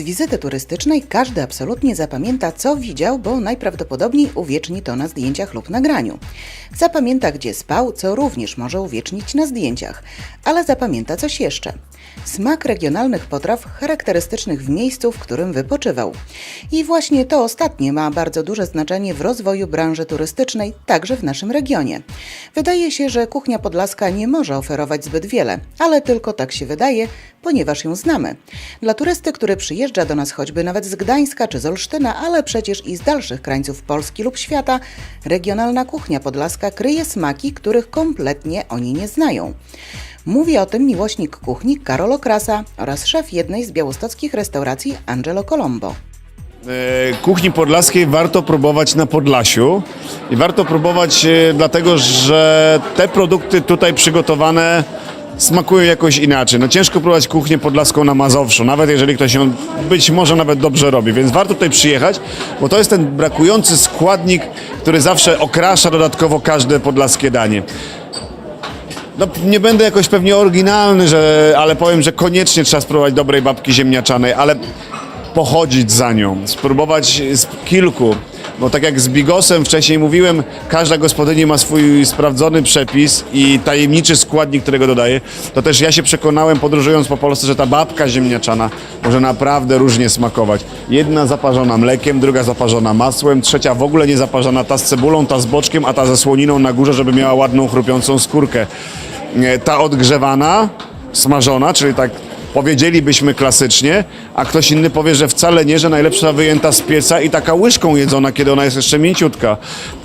Z wizyty turystycznej każdy absolutnie zapamięta, co widział, bo najprawdopodobniej uwieczni to na zdjęciach lub nagraniu. Zapamięta, gdzie spał, co również może uwiecznić na zdjęciach, ale zapamięta coś jeszcze. Smak regionalnych potraw charakterystycznych w miejscu, w którym wypoczywał. I właśnie to ostatnie ma bardzo duże znaczenie w rozwoju branży turystycznej, także w naszym regionie. Wydaje się, że kuchnia podlaska nie może oferować zbyt wiele, ale tylko tak się wydaje, ponieważ ją znamy. Dla turysty, który przyjeżdża do nas choćby nawet z Gdańska czy z Olsztyna, ale przecież i z dalszych krańców Polski lub świata, regionalna kuchnia podlaska kryje smaki, których kompletnie oni nie znają. Mówi o tym miłośnik kuchni Karol Okrasa oraz szef jednej z białostockich restauracji Angelo Colombo. E, Kuchni podlaskiej warto próbować na Podlasiu i warto próbować e, dlatego, że te produkty tutaj przygotowane smakują jakoś inaczej. No ciężko próbować kuchnię podlaską na Mazowszu, nawet jeżeli ktoś ją być może nawet dobrze robi, więc warto tutaj przyjechać, bo to jest ten brakujący składnik, który zawsze okrasza dodatkowo każde podlaskie danie. No, nie będę jakoś pewnie oryginalny, że, ale powiem, że koniecznie trzeba spróbować dobrej babki ziemniaczanej, ale pochodzić za nią, spróbować z kilku. Bo tak jak z bigosem wcześniej mówiłem, każda gospodyni ma swój sprawdzony przepis i tajemniczy składnik, którego dodaje. To też ja się przekonałem podróżując po Polsce, że ta babka ziemniaczana może naprawdę różnie smakować. Jedna zaparzona mlekiem, druga zaparzona masłem, trzecia w ogóle nie zaparzona, ta z cebulą, ta z boczkiem, a ta ze słoniną na górze, żeby miała ładną, chrupiącą skórkę. Ta odgrzewana, smażona, czyli tak powiedzielibyśmy klasycznie, a ktoś inny powie, że wcale nie, że najlepsza wyjęta z pieca i taka łyżką jedzona, kiedy ona jest jeszcze mięciutka.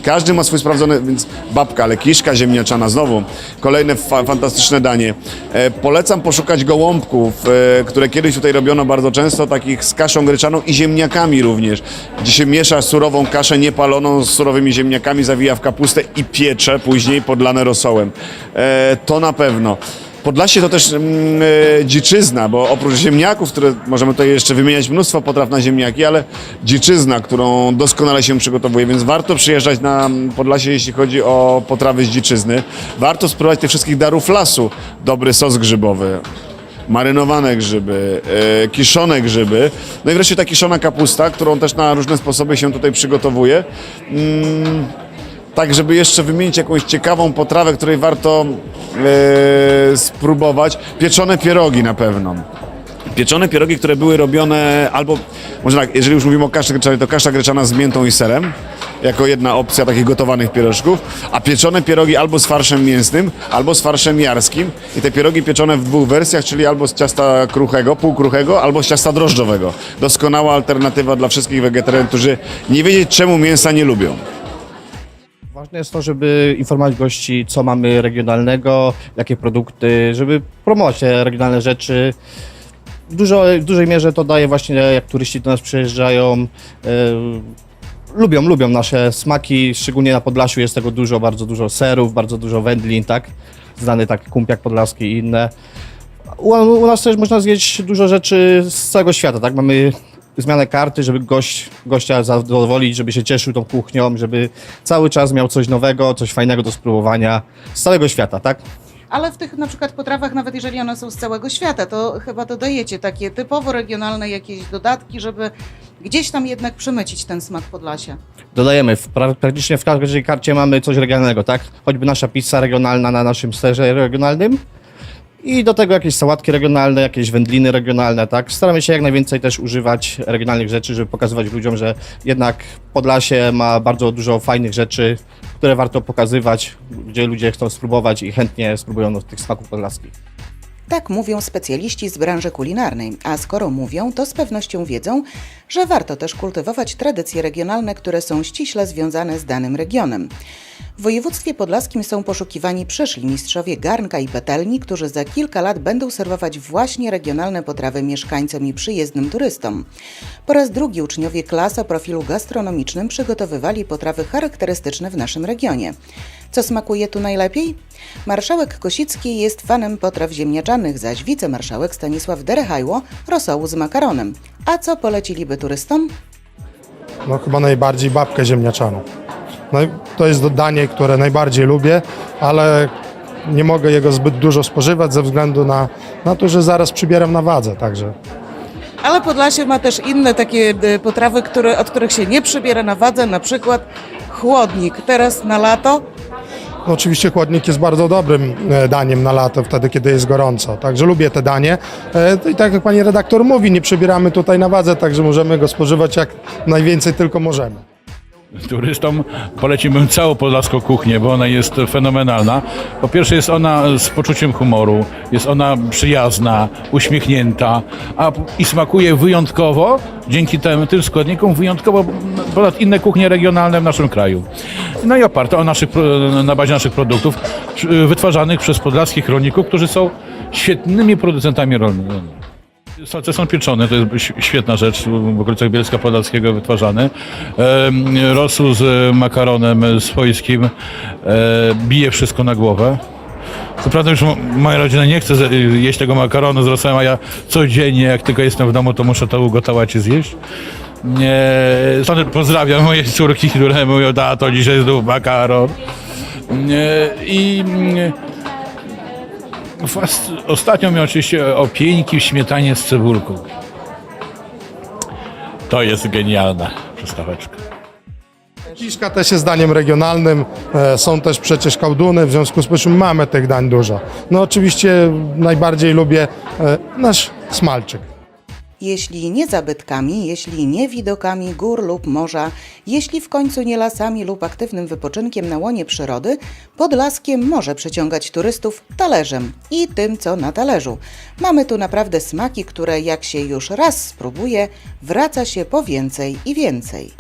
Każdy ma swój sprawdzony, więc babka, ale kiszka ziemniaczana znowu. Kolejne fa fantastyczne danie. E, polecam poszukać gołąbków, e, które kiedyś tutaj robiono bardzo często, takich z kaszą gryczaną i ziemniakami również, gdzie się miesza surową kaszę niepaloną z surowymi ziemniakami, zawija w kapustę i piecze później podlane rosołem. E, to na pewno. Podlasie to też mm, e, dziczyzna, bo oprócz ziemniaków, które możemy tutaj jeszcze wymieniać mnóstwo potraw na ziemniaki, ale dziczyzna, którą doskonale się przygotowuje, więc warto przyjeżdżać na Podlasie, jeśli chodzi o potrawy z dziczyzny. Warto spróbować tych wszystkich darów lasu. Dobry sos grzybowy, marynowane grzyby, e, kiszone grzyby, no i wreszcie ta kiszona kapusta, którą też na różne sposoby się tutaj przygotowuje. Mm, tak, żeby jeszcze wymienić jakąś ciekawą potrawę, której warto e, spróbować. Pieczone pierogi na pewno. Pieczone pierogi, które były robione albo, może tak, jeżeli już mówimy o kaszy gryczanej, to kasza gryczana z miętą i serem, jako jedna opcja takich gotowanych pierożków, a pieczone pierogi albo z farszem mięsnym, albo z farszem jarskim i te pierogi pieczone w dwóch wersjach, czyli albo z ciasta kruchego, półkruchego, albo z ciasta drożdżowego. Doskonała alternatywa dla wszystkich wegetarianów, którzy nie wiedzieć czemu mięsa nie lubią. Ważne jest to, żeby informować gości, co mamy regionalnego, jakie produkty, żeby promować te regionalne rzeczy. W, dużo, w dużej mierze to daje właśnie, jak turyści do nas przyjeżdżają. e, lubią, lubią nasze smaki, szczególnie na Podlasiu jest tego dużo, bardzo dużo serów, bardzo dużo wędlin, tak? Znany taki kumpiak podlaski i inne. U, u nas też można zjeść dużo rzeczy z całego świata, tak? Mamy zmianę karty, żeby gość, gościa zadowolić, żeby się cieszył tą kuchnią, żeby cały czas miał coś nowego, coś fajnego do spróbowania z całego świata, tak? Ale w tych na przykład potrawach, nawet jeżeli one są z całego świata, to chyba dodajecie takie typowo regionalne jakieś dodatki, żeby gdzieś tam jednak przemycić ten smak Podlasia. Dodajemy, w, pra, praktycznie w każdej karcie mamy coś regionalnego, tak? Choćby nasza pizza regionalna na naszym serze regionalnym i do tego jakieś sałatki regionalne, jakieś wędliny regionalne, tak? Staramy się jak najwięcej też używać regionalnych rzeczy, żeby pokazywać ludziom, że jednak Podlasie ma bardzo dużo fajnych rzeczy, które warto pokazywać, gdzie ludzie chcą spróbować i chętnie spróbują tych smaków podlaskich. Tak mówią specjaliści z branży kulinarnej, a skoro mówią, to z pewnością wiedzą, że warto też kultywować tradycje regionalne, które są ściśle związane z danym regionem. W województwie podlaskim są poszukiwani przyszli mistrzowie garnka i petelni, którzy za kilka lat będą serwować właśnie regionalne potrawy mieszkańcom i przyjezdnym turystom. Po raz drugi uczniowie klas o profilu gastronomicznym przygotowywali potrawy charakterystyczne w naszym regionie. Co smakuje tu najlepiej? Marszałek Kosicki jest fanem potraw ziemniaczanych, zaś wicemarszałek Stanisław Derechajło rosołu z makaronem. A co poleciliby turystom? No chyba najbardziej babkę ziemniaczaną. No, to jest danie, które najbardziej lubię, ale nie mogę jego zbyt dużo spożywać ze względu na, na to, że zaraz przybieram na wadze, także Ale Podlasie ma też inne takie e, potrawy, które, od których się nie przybiera na wadze, na przykład chłodnik. Teraz na lato No, oczywiście chłodnik jest bardzo dobrym e, daniem na lato, wtedy kiedy jest gorąco. Także lubię te danie. E, I tak jak pani redaktor mówi, nie przebieramy tutaj na wadze, także możemy go spożywać jak najwięcej tylko możemy. Turystom polecimy całą podlaską kuchnię, bo ona jest fenomenalna. Po pierwsze jest ona z poczuciem humoru, jest ona przyjazna, uśmiechnięta, a i smakuje wyjątkowo, dzięki tym, tym składnikom, wyjątkowo ponad inne kuchnie regionalne w naszym kraju. No i oparta o naszych, na bazie naszych produktów wytwarzanych przez podlaskich rolników, którzy są świetnymi producentami rolnymi. Salce są pieczone, to jest świetna rzecz, w okolicach Bielska Podlaskiego wytwarzane. Rosół z makaronem swojskim e, bije wszystko na głowę. Co prawda już moja rodzina nie chce jeść tego makaronu z rosołem, a ja codziennie, jak tylko jestem w domu, to muszę to ugotować i zjeść. Nie, stąd pozdrawiam moje córki, które mówią, tato, dzisiaj znów makaron. Nie, I Fast, ostatnio miał oczywiście opieńki w śmietanie z cebulką. To jest genialna przystaweczka. Kiszka też jest daniem regionalnym, e, są też przecież kałduny, w związku z czym mamy tych dań dużo. No oczywiście najbardziej lubię e, nasz smalczyk. Jeśli nie zabytkami, jeśli nie widokami gór lub morza, jeśli w końcu nie lasami lub aktywnym wypoczynkiem na łonie przyrody, Podlaskiem może przyciągać turystów talerzem i tym, co na talerzu. Mamy tu naprawdę smaki, które jak się już raz spróbuje, wraca się po więcej i więcej.